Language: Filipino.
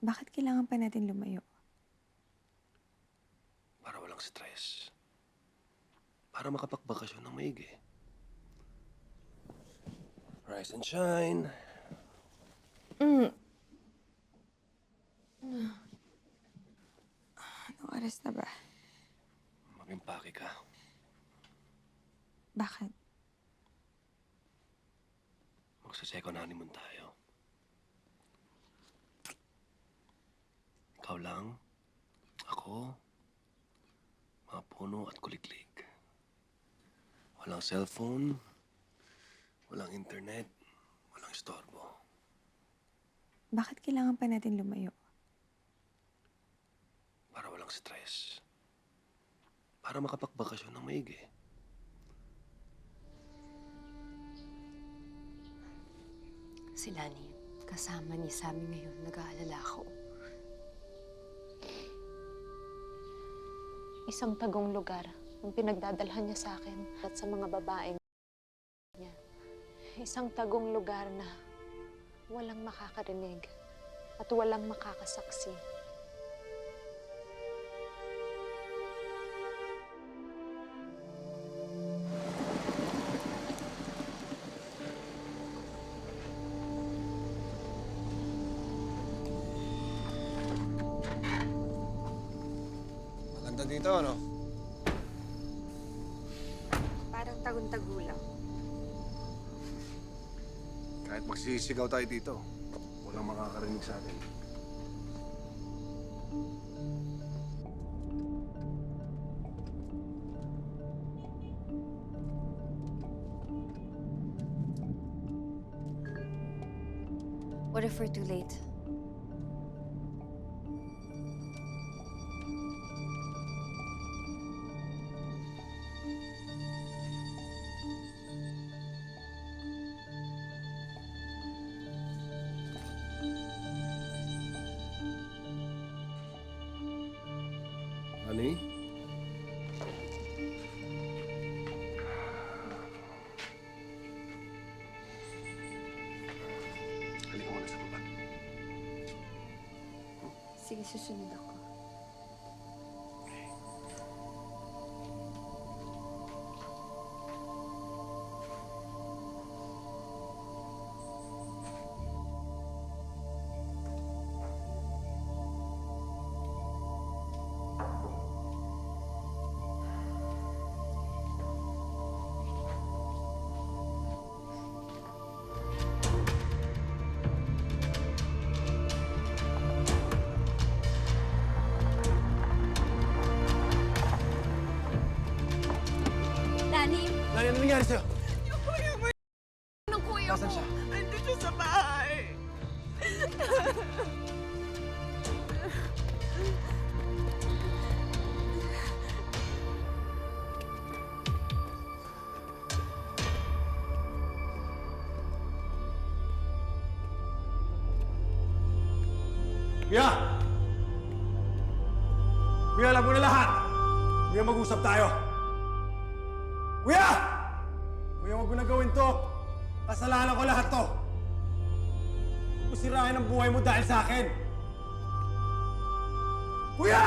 Bakit kailangan pa natin lumayo? Para walang stress. Para makapagbakasyon ng maigi. Rise and shine. Anong oras na ba? Mag-impake ka. Bakit? Magsa-second honeymoon tayo. Lang, ako, mga puno at kuliklik. Walang cellphone, walang internet, walang istorbo. Bakit kailangan pa natin lumayo? Para walang stress. Para makapagbakasyon ng maigi. Si Lani, kasama niya sa amin ngayon. Nag-aalala ako. Isang tagong lugar ang pinagdadalhan niya sa akin at sa mga babaeng niya. Isang tagong lugar na walang makakarinig at walang makakasaksi. Maganda dito, ano? Parang tagun-tagulang. Kahit magsisigaw tayo dito, walang makakarinig sa atin. What if we're too late? Honey? Halika muna sa baba. Sige, susunod ako. Lani! Lani, ano nangyari sa'yo? Anong kuya Nasaan siya? Nandun siya sa bahay. Kuya! Kuya, alam ko na lahat! Kuya, mag-usap tayo! Kuya! Kuya, huwag mo na gawin to! Kasalanan ko lahat to! Sirain ang buhay mo dahil sa akin! Kuya!